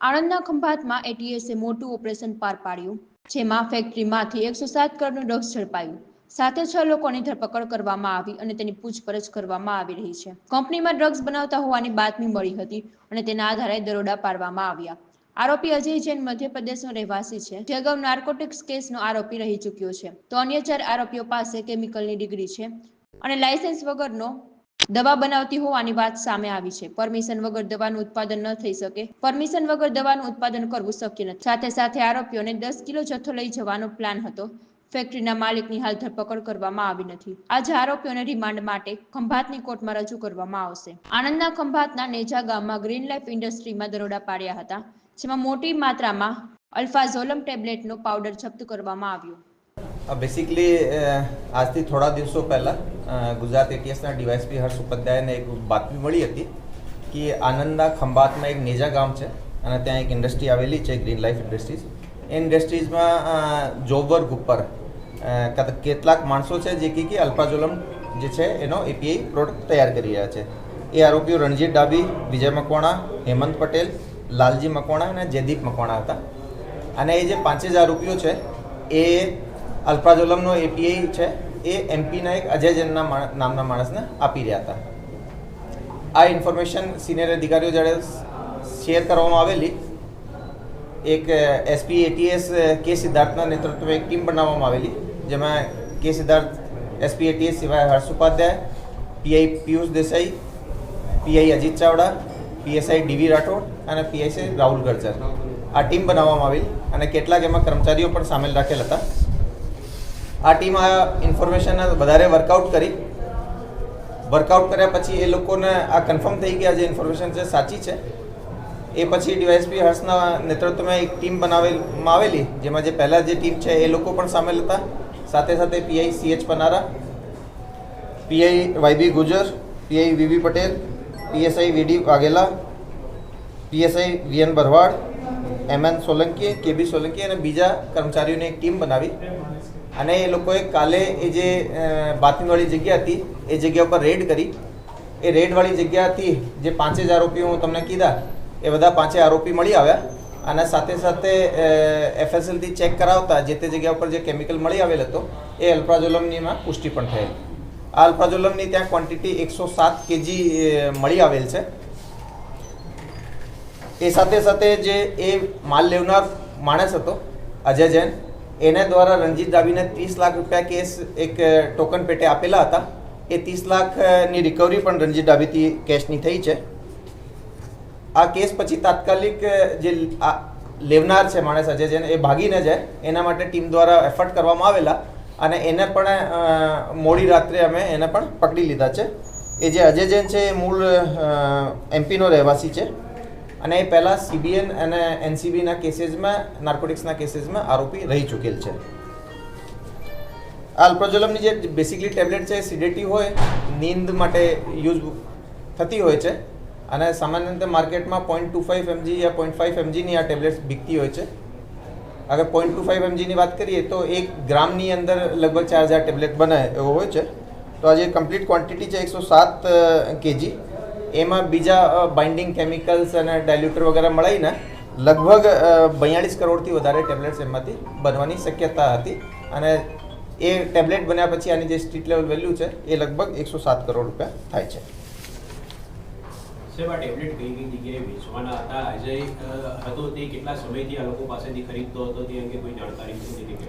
આણંદના ખંભાતમાં એટીએસે મોટું ઓપરેશન પાર પાડ્યું, જેમાં ફેક્ટરીમાંથી એકસો સાત કરોડનું ડ્રગ્સ ઝડપાયું. સાથે છ લોકોની ધરપકડ કરવામાં આવી અને તેની પૂછપરછ કરવામાં આવી રહી છે. કંપનીમાં ડ્રગ્સ બનાવતા હોવાની બાતમી મળી હતી અને તેના આધારે દરોડા પાડવામાં આવ્યા. આરોપી અજય જૈન મધ્યપ્રદેશનો રહેવાસી છે. જે અગાઉ નાર્કોટિક્સ કેસનો આરોપી રહી ચૂક્યો છે. તો અન્ય ચાર આરોપીઓ પાસે કેમિકલની ડિગ્રી છે અને લાયસન્સ વગરનો દવા બનાવતી હોવાની વાત સામે આવી છે. પરમિશન વગર દવાનું ઉત્પાદન ન થઈ શકે. પરમિશન વગર દવાનું ઉત્પાદન કરવું શક્ય નથી. સાથે સાથે આરોપીઓને દસ કિલો જથ્થો લઈ જવાનો પ્લાન હતો. ફેક્ટરીના માલિકની હાલ ધરપકડ કરવામાં આવી નથી. આજે આરોપીઓને રિમાન્ડ માટે ખંભાતની કોર્ટમાં રજૂ કરવામાં આવશે. આણંદના ખંભાતના નેજા ગામમાં ગ્રીન લાઈફ ઇન્ડસ્ટ્રીમાં દરોડા પાડ્યા હતા, જેમાં મોટી માત્રામાં અલ્ફાઝોલમ ટેબ્લેટનો પાવડર જપ્ત કરવામાં આવ્યો. બેસિકલી આજથી થોડા દિવસો પહેલાં ગુજરાત એટીએસના ડીવાયસપી હર્ષ ઉપાધ્યાયને એક બાતમી મળી હતી કે આનંદના ખંભાતમાં એક નેજા ગામ છે અને ત્યાં એક ઇન્ડસ્ટ્રી આવેલી છે ગ્રીન લાઈફ ઇન્ડસ્ટ્રીઝ એ ઇન્ડસ્ટ્રીઝમાં જોબ વર્ક ઉપર કેટલાક માણસો છે જે કે અલ્પાઝોલમ જે છે એનો એપીઆઈ પ્રોડક્ટ તૈયાર કરી રહ્યા છે. એ આરોપીઓ રણજીત ડાબી વિજય મકવાણા, હેમંત પટેલ, લાલજી મકવાણા અને જયદીપ મકવાણા હતા. અને એ જે પાંચે જ આરોપીઓ છે, એ અલ્ફાઝોલમનો એપીઆઈ છે, એ એમપીના એક અજય જૈનના નામના માણસને આપી રહ્યા હતા. આ ઇન્ફોર્મેશન સિનિયર અધિકારીઓ જ્યારે શેર કરવામાં આવેલી. એક એસપી એટીએસ કે સિદ્ધાર્થના નેતૃત્વમાં એક ટીમ બનાવવામાં આવેલી, જેમાં કે સિદ્ધાર્થ, એસપી એટીએસ સિવાય Harsh Upadhyay PI Piyush Desai, PI Ajit Chavda, PSI DV Rathod અને પીએસઆઈ રાહુલ ગર્જર. આ ટીમ બનાવવામાં આવેલી અને કેટલાક એમાં કર્મચારીઓ પણ સામેલ રાખેલ હતા. આ ટીમ આ ઇન્ફોર્મેશન વધારે વર્કઆઉટ કરી. વર્કઆઉટ કર્યા પછી એ લોકોને આ કન્ફર્મ થઈ ગયા જે ઇન્ફોર્મેશન છે, સાચી છે. એ પછી ડીવાયસપી હર્ષના નેતૃત્વમાં એક ટીમ બનાવેલમાં આવેલી, જેમાં જે પહેલાં જે ટીમ છે એ લોકો પણ સામેલ હતા. સાથે સાથે PI CH Panara PI YB Gujar PI VB Patel PSI VD Vaghela PSI VN Bharwad MN Solanki KB Solanki અને બીજા કર્મચારીઓની એક ટીમ બનાવી. અને એ લોકોએ કાલે એ જે બાથરૂમવાળી જગ્યા હતી, એ જગ્યા ઉપર રેડ કરી. એ રેડવાળી જગ્યાથી જે પાંચે જ આરોપીઓ હું તમને કીધા, એ બધા પાંચે આરોપી મળી આવ્યા. અને સાથે સાથે એફએસએલથી ચેક કરાવતા જે તે જગ્યા ઉપર જે કેમિકલ મળી આવેલ હતો, એ અલ્પ્રાઝોલમનીમાં પુષ્ટિ પણ થયેલ. આ અલ્પ્રાઝોલમની ત્યાં ક્વોન્ટિટી એકસો સાત કેજી મળી આવેલ છે. એ સાથે સાથે જે એ માલ લેવનાર માણસ હતો, અજય જૈન એને દ્વારા રણજીત ડાબીને ત્રીસ લાખ રૂપિયા કેસ એક ટોકન પેટે આપેલા હતા. એ ત્રીસ લાખની રિકવરી પણ રણજીત ડાબીથી કેશની થઈ છે. આ કેસ પછી તાત્કાલિક જે લેવનાર છે માણસ અજય જૈન એ ભાગીને જાય, એના માટે ટીમ દ્વારા એફર્ટ કરવામાં આવેલા અને એને પણ મોડી રાત્રે અમે એને પણ પકડી લીધા છે. એ જે અજય જૈન છે એ મૂળ એમપીનો રહેવાસી છે. અને એ પહેલાં સીબીએન અને એનસીબીના કેસીસમાં નાર્કોટિક્સના કેસીસમાં આરોપી રહી ચૂકેલ છે. આ જે બેસિકલી ટેબ્લેટ છે, સિડેટી હોય, નીંદ માટે યુઝ થતી હોય છે અને સામાન્ય રીતે માર્કેટમાં પોઈન્ટ ટુ ફાઇવ એમજી યા પોઈન્ટ ફાઇવ એમજીની આ ટેબ્લેટ્સ બીકતી હોય છે. અગર પોઈન્ટ ટુ ફાઇવ એમજીની વાત કરીએ તો એક ગ્રામની અંદર લગભગ ચાર હજાર ટેબ્લેટ બને એવો હોય છે. તો આજે કમ્પ્લીટ ક્વોન્ટિટી છે એકસો સાત કેજી. એમાં બીજા બાઇન્ડિંગ કેમિકલ્સ અને ડાયલ્યુટર વગેરે મળીને લગભગ બયાળીસ કરોડથી વધારે ટેબ્લેટ્સ એમાંથી બનવાની શક્યતા હતી. અને એ ટેબ્લેટ બન્યા પછી આની જે સ્ટ્રીટ લેવલ વેલ્યુ છે એ લગભગ એકસો સાત કરોડ રૂપિયા થાય છે. સાહેબ આ ટેબ્લેટ કઈ કઈ જગ્યાએ વેચવાના હતા? અજય હતો તે કેટલા સમયથી આ લોકો પાસેથી ખરીદતો હતો તે અંગે કોઈ જાણકારી નથી કે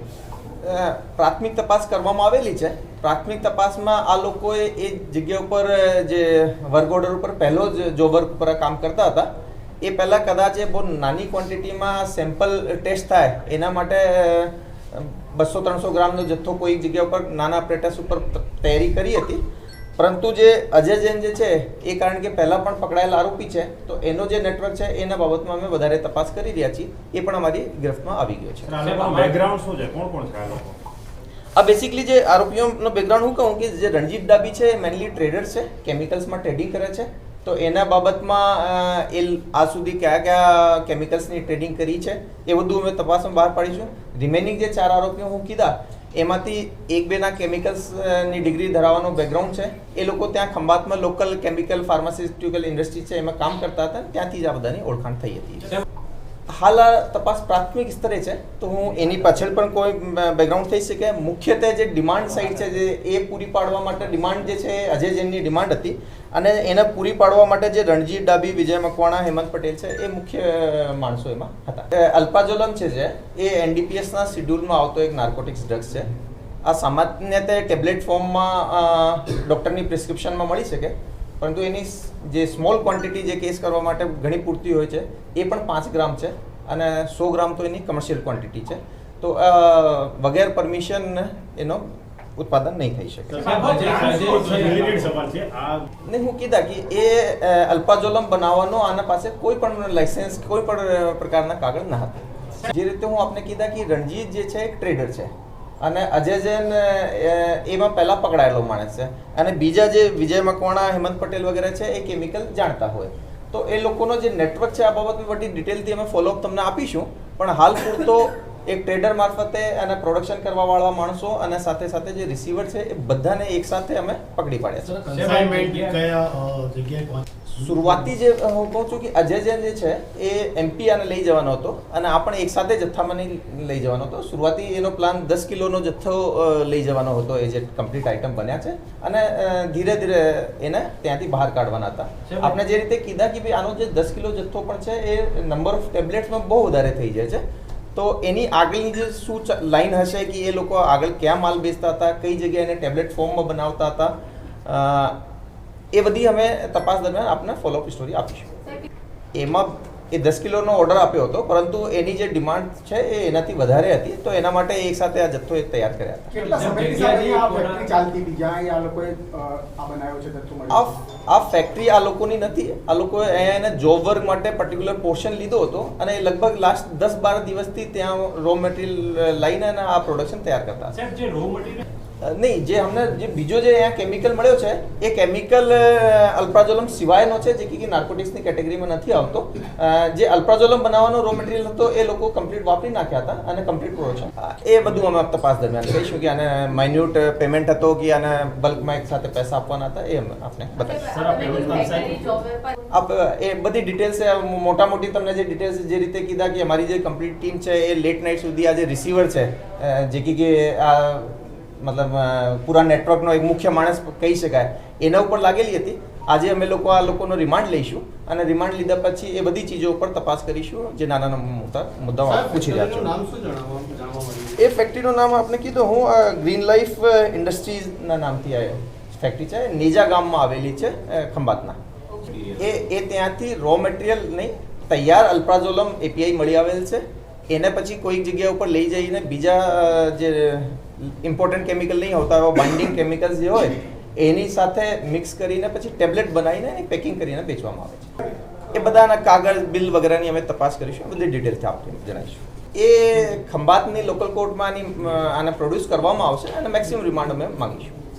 પ્રાથમિક તપાસ કરવામાં આવેલી છે. પ્રાથમિક તપાસમાં આ લોકોએ એ જગ્યા ઉપર જે વર્ક ઓર્ડર ઉપર પહેલો જ જો વર્ક ઉપર કામ કરતા હતા. એ પહેલાં કદાચ એ બહુ નાની ક્વોન્ટિટીમાં સેમ્પલ ટેસ્ટ થાય. એના માટે બસો ત્રણસો ગ્રામનો જથ્થો કોઈ જગ્યા ઉપર નાના પ્રેટસ ઉપર તૈયારી કરી હતી. પરંતુ જે અજય જૈન જે છે એ કારણ કે પહેલાં પણ પકડાયેલા આરોપી છે તો એનો જે નેટવર્ક છે એના બાબતમાં અમે વધારે તપાસ કરી રહ્યા છીએ. એ પણ અમારી ગિરફ્તમાં આવી ગયો છે. બેકગ્રાઉન્ડ શું છે? કોણ કોણ છે આ લોકો? આ બેસિકલી જે આરોપીઓનો બેકગ્રાઉન્ડ હું કહું કે જે રણજીત ડાબી છે મેનલી ટ્રેડર છે કેમિકલ્સમાં ટ્રેડિંગ કરે છે. તો એના બાબતમાં એ આ સુધી કયા કયા કેમિકલ્સની ટ્રેડિંગ કરી છે એ બધું અમે તપાસમાં બહાર પાડીશું. રિમેનિંગ જે ચાર આરોપીઓ હું કીધા એમાંથી એક બેના કેમિકલ્સની ડિગ્રી ધરાવવાનો બેકગ્રાઉન્ડ છે. એ લોકો ત્યાં ખંભાતમાં લોકલ કેમિકલ ફાર્માસ્યુટિકલ ઇન્ડસ્ટ્રી છે, એમાં કામ કરતા હતા. ત્યાંથી જ આ બધાની ઓળખાણ થઈ હતી. હાલ આ તપાસ પ્રાથમિક સ્તરે છે, તો હું એની પાછળ પણ કોઈ બેકગ્રાઉન્ડ થઈ શકે. મુખ્યત્વે જે ડિમાન્ડ સાઇડ છે, જે એ પૂરી પાડવા માટે ડિમાન્ડ જે છે અજય જૈનની ડિમાન્ડ હતી. અને એને પૂરી પાડવા માટે જે રણજીત ડાબી, વિજય મકવાણા, હેમંત પટેલ છે, એ મુખ્ય માણસો એમાં હતા. અલ્પાજોલમ છે જે, એ એનડીપીએસના શિડ્યુલમાં આવતો એક નાર્કોટિક્સ ડ્રગ્સ છે. આ સામાન્યતે ટેબ્લેટ ફોર્મમાં ડૉક્ટરની પ્રિસ્ક્રિપ્શનમાં મળી શકે. પરંતુ એની જે સ્મોલ ક્વોન્ટિટી જે કેસ કરવા માટે ઘણી પૂરતી હોય છે એ પણ પાંચ ગ્રામ છે અને સો ગ્રામ તો એની કમર્શિયલ ક્વોન્ટિટી છે. તો વગેર પરમિશન એનો ઉત્પાદન નહીં થઈ શકે. રિલેટેડ સવાલ છે. આ ને હું કીધા કે એ અલ્પાજોલમ અલ્પાઝોલમ બનાવવાનો આના પાસે કોઈ પણ લાઇસન્સ કોઈ પણ પ્રકારના કાગળ ન હતા. જે રીતે હું આપને કીધા કે રણજીત જે છે એક ટ્રેડર છે. અને અજય જૈન એમાં પહેલા પકડાયેલો માણસ છે. અને બીજા જે વિજય મકવાણા, હેમંત પટેલ વગેરે છે, એ કેમિકલ જાણતા હોય. તો એ લોકોનો જે નેટવર્ક છે, આ બાબતની બધી ડિટેલથી અમે ફોલોઅપ તમને આપીશું. પણ હાલ પૂરતો એક ટ્રેડર મારફતે અને પ્રોડક્શન કરવાવાળા માણસો અને સાથે સાથે જે રિસીવર છે એ બધાને એકસાથે અમે પકડી પાડ્યા છે. શરૂઆતી જે હું કહું છું કે અજય જૈન જે છે એ એમપી આને લઈ જવાનો હતો અને આ પણ એક સાથે જથ્થામાં નહીં લઈ જવાનો હતો. શરૂઆતી એનો પ્લાન દસ કિલોનો જથ્થો લઈ જવાનો હતો એ જે કમ્પ્લીટ આઇટમ બન્યા છે અને ધીરે ધીરે એને ત્યાંથી બહાર કાઢવાના હતા. આપણે જે રીતે કીધા કે ભાઈ આનો જે દસ કિલો જથ્થો પણ છે એ નંબર ઓફ ટેબ્લેટ્સમાં બહુ વધારે થઈ જાય છે. તો એની આગળની જે શું લાઈન હશે કે એ લોકો આગળ ક્યાં માલ બેચતા હતા કઈ જગ્યાએ એને ટેબ્લેટ ફોર્મમાં બનાવતા હતા એ બધી અમે તપાસ દરમિયાન આપને ફોલોઅપ સ્ટોરી આપીશું. એમાં એ દસ કિલોનો ઓર્ડર આપ્યો હતો પરંતુ એની જે ડિમાન્ડ છે એ એનાથી વધારે હતી તો એના માટે એક સાથે આ જથ્થો એ તૈયાર કર્યા હતા. કેટલા સમયથી સાહેબ આ ફેક્ટરી ચાલતી હતી? જ્યાં આ લોકોએ અ, આ બનાવ્યો છે જથ્થો આ મળ્યો આ ફેક્ટરી આ લોકોની નથી. આ લોકોએ અહીંયા એને જોબ વર્ક માટે પર્ટિક્યુલર પોર્શન લીધો હતો અને લગભગ લાસ્ટ દસ બાર દિવસથી ત્યાં રો મટીરિયલ લઈને આ પ્રોડક્શન તૈયાર કરતા હતા. નહીં જે અમને જે બીજો જે અહીંયા કેમિકલ મળ્યો છે એ કેમિકલ અલ્પ્રાઝોલમ સિવાયનો છે જે કે નાર્કોટિક્સની કેટેગરીમાં નથી આવતો. જે અલ્પ્રાઝોલમ બનાવવાનો રો મટીરિયલ હતો એ લોકો કમ્પ્લીટ વાપરી નાખ્યા હતા અને કમ્પ્લીટ પ્રોડક્શન એ બધું અમે તપાસ દરમિયાન કહીશું કે આને માઇન્યુટ પેમેન્ટ હતો કે આને બલ્કમાં એક સાથે પૈસા આપવાના હતા એ અમે આપને બતાવીશું. એ બધી ડિટેલ્સ મોટા મોટી તમને જે ડિટેલ્સ જે રીતે કીધા કે અમારી જે કમ્પ્લીટ ટીમ છે એ લેટ નાઇટ સુધી આ જે રિસીવર છે જે કે કે આ મતલબ પૂરા નેટવર્કનો એક મુખ્ય માણસ કહી શકાય. એના ઉપર લાગેલી હતી. આજે અમે લોકો આ લોકોનો રિમાન્ડ લઈશું અને રિમાન્ડ લીધા પછી એ બધી ચીજો ઉપર તપાસ કરીશું જે નાના મોટા મુદ્દાઓ પૂછી રહ્યા છો. એ ફેક્ટરીનું નામ આપને કીધું હું ગ્રીન લાઈફ ઇન્ડસ્ટ્રીઝના નામથી આ ફેક્ટરી છે નેજા ગામમાં આવેલી છે ખંભાતના. એ એ ત્યાંથી રો મટીરિયલ નહીં તૈયાર અલ્પ્રાઝોલમ એપીઆઈ મળી આવેલ છે. એને પછી કોઈક જગ્યા ઉપર લઈ જઈને બીજા જે ઇમ્પોર્ટન્ટ કેમિકલ નહીં હોતા એવા બાઇન્ડિંગ કેમિકલ્સ જે હોય, એની સાથે મિક્સ કરીને પછી ટેબ્લેટ બનાવીને એની પેકિંગ કરીને વેચવામાં આવે છે. એ બધાના કાગળ બિલ વગેરેની અમે તપાસ કરીશું બધી ડિટેલથી આપણે જણાવીશું. એ ખંભાતની લોકલ કોર્ટમાં આની આને પ્રોડ્યુસ કરવામાં આવશે અને મેક્સિમમ રિમાન્ડ અમે માંગીશું.